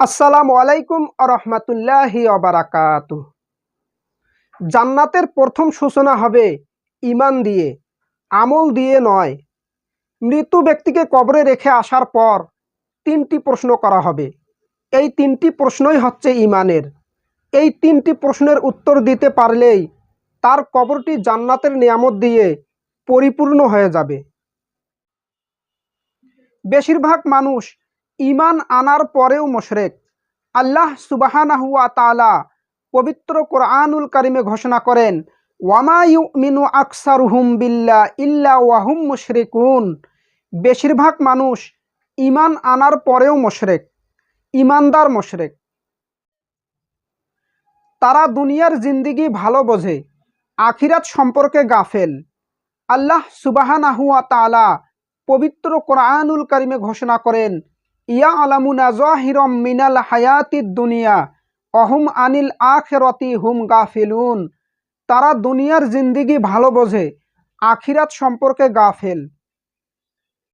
আসসালামু আলাইকুম রহমতুল্লাহি অবারাকাত জান্নাতের প্রথম সূচনা হবে ইমান দিয়ে, আমল দিয়ে নয়। মৃত ব্যক্তিকে কবরে রেখে আসার পর তিনটি প্রশ্ন করা হবে। এই তিনটি প্রশ্নই হচ্ছে ইমানের এই তিনটি প্রশ্নের উত্তর দিতে পারলেই তার কবরটি জান্নাতের নিয়ামত দিয়ে পরিপূর্ণ হয়ে যাবে। বেশিরভাগ মানুষ ইমান আনার পরেও মোশরেক। আল্লাহ সুবাহানাহুয়া তালা পবিত্র কোরআনুল কারিমে ঘোষণা করেন ওয়ামায়ু মিনু আকসার হুম বিল্লা ইল্লা ওয়াহুম মুশরিকুন। বেশিরভাগ মানুষ ইমান আনার পরেও মোশরেক ইমানদার মোশরেক। তারা দুনিয়ার জিন্দিগি ভালো বোঝে, আখিরাত সম্পর্কে গাফেল। আল্লাহ সুবাহানাহুয়া তালা পবিত্র কোরআনুল কারিমে ঘোষণা করেন ইয়া আলামুনা জাহিরম মিনাল হায়াতির দুনিয়া, অহুম আনিল আখেরতি হুম গাফিলুন। তারা দুনিয়ার জিন্দিগি ভালো বোঝে, আখিরাত সম্পর্কে গাফেল।